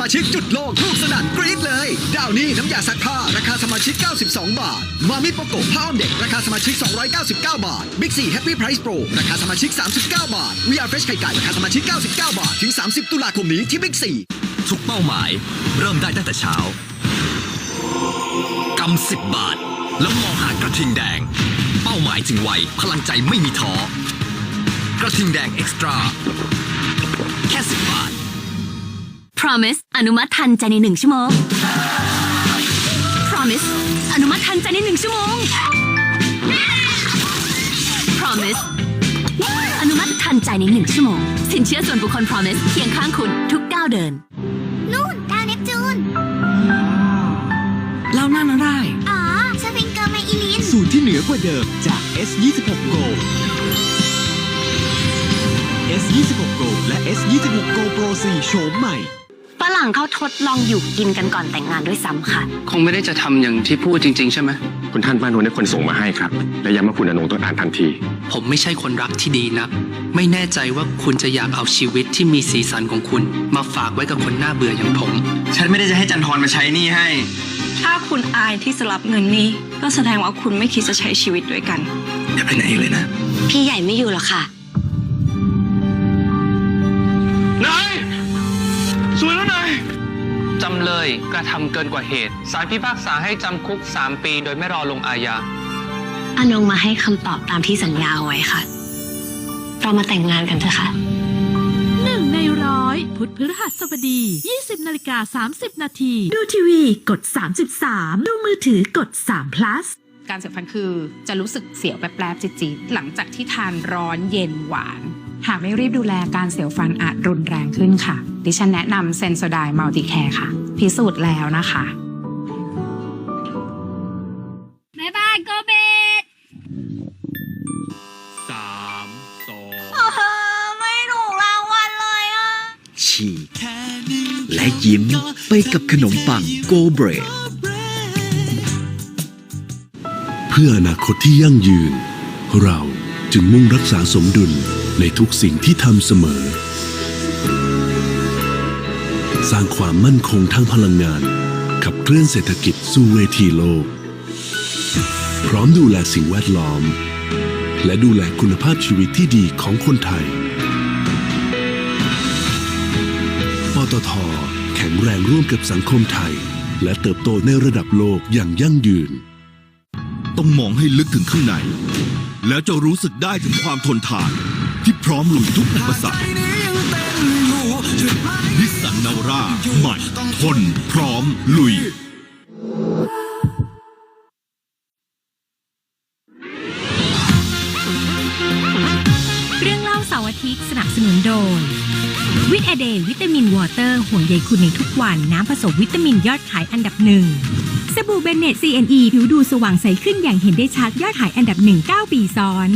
มาชิกจุดโลกลูกสนั่นกรี๊ดเลย ดาวนี่น้ำยาซักผ้าราคาสมาชิก 92 บาท มามิโปโกผ้าอ้อมเด็ก ราคาสมาชิก 299 บาท Big C Happy Price Pro รราคาสมาชิก 39 บาท VR Fresh ไข่ไก่ราคาสมาชิก 99 บาท ถึง 30 ตุลาคมนี้ที่ Big C ทุกเป้าหมาย เริ่มได้ตั้งแต่เช้ากำสิบบาท แล้วมองหากระทิงแดง เป้าหมายถึงไวพลังใจไม่มีท้อกระทิงแดงเอ็กซ์ตร้าแค่สิบบาท Promise อนุมัติทันใจในหนึ่งชั่วโมง Promise อนุมัติทันใจในหนึ่งชั่วโมง Promise อนุมัติทันใจในหนึ่งชั่วโมง สินเชื่อส่วนบุคคล Promise เคียงข้างคุณทุกก้าวเดิน นู่นดาวเนปจูนเล่าหน้ามาได้อ๋อสฟิงเกอร์ไมอิลิน สูตรที่เหนือกว่าเดิมจาก S26 Go S26 Go และ S26 Go Pro 4โฉมใหม่ ฝรั่งเขาทดลองอยู่กินกันก่อนแต่งงานด้วยซ้ำค่ะ คงไม่ได้จะทำอย่างที่พูดจริง ๆ ใช่ไหม คุณท่านป้านนท์ได้คนส่งมาให้ครับ และย้ำว่าคุณอนงต้องอ่านทันที ผมไม่ใช่คนรักที่ดีนักไม่แน่ใจว่าคุณจะอยากเอาชีวิตที่มีสีสันของคุณ มาฝากไว้กับคนหน้าเบื่ออย่างผม ฉันไม่ได้จะให้จันทรมาใช้หนี่ให้ ถ้าคุณอายที่จะรับเงินนี้ ก็แสดงว่าคุณไม่คิดจะใช้ชีวิตด้วยกัน อย่าไปไหนเลยนะ พี่ใหญ่ไม่อยู่หรอกค่ะำเลยกระทำเกินกว่าเหตุสารพิพากษาให้จำคุก 3 ปีโดยไม่รอลงอาญาอนงมาให้คำตอบตามที่สัญญาเอาไว้ค่ะ เรามาแต่งงานกันเถอะค่ะหนึ่งในร้อยพุธพฤหัสบดี 20นาฬิกา30 นาที ดูทีวีกด 33 ดูมือถือกด3 plus การเสียวฟันคือจะรู้สึกเสียวแป๊บๆจิดๆหลังจากที่ทานร้อนเย็นหวาน หากไม่รีบดูแลการเสียวฟันอาจรุนแรงขึ้นค่ะ ดิฉันแนะนำเซนโซไดมัลติแคร์ค่ะ พิสูจน์แล้วนะคะบ๊ายบายโกเบตสามสองไม่ถูกรางวัลเลยอะ ฉีกและยิ้มไปกับขนมปังโกเบรดเพื่ออนาคตที่ยั่งยืน เรา จึงมุ่งรักษาสมดุลในทุกสิ่งที่ทำเสมอ สร้างความมั่นคงทางพลังงาน ขับเคลื่อนเศรษฐกิจสู่เวทีโลก พร้อมดูแลสิ่งแวดล้อม และดูแลคุณภาพชีวิตที่ดีของคนไทย ปตท แข็งแรงร่วมกับสังคมไทย และเติบโตในระดับโลกอย่างยั่งยืน ต้องมองให้ลึกถึงข้างใน แล้วจะรู้สึกได้ถึงความทนทาน ที่พร้อมลุยทุกอุปสรรคนิสสันนาวร่าใหม่ทน พร้อม ลุย เรื่องเล่าเสาร์อาทิตย์สนับสนุนโดย วิตาเดย์วิตามินวอเตอร์ห่วงใยคุณในทุกวันน้ำผสมวิตามินยอดขายอันดับหนึ่ง สบู่เบนเนต CNE ผิวดูสว่างใสขึ้นอย่างเห็นได้ชัดยอดขายอันดับหนึ่ง9ปีซ้อน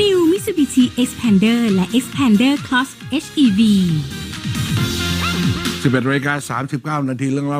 New Mitsubishi Expander และ Expander Cross HEV 11นาฬิกา39 นาทีเรื่องเล่า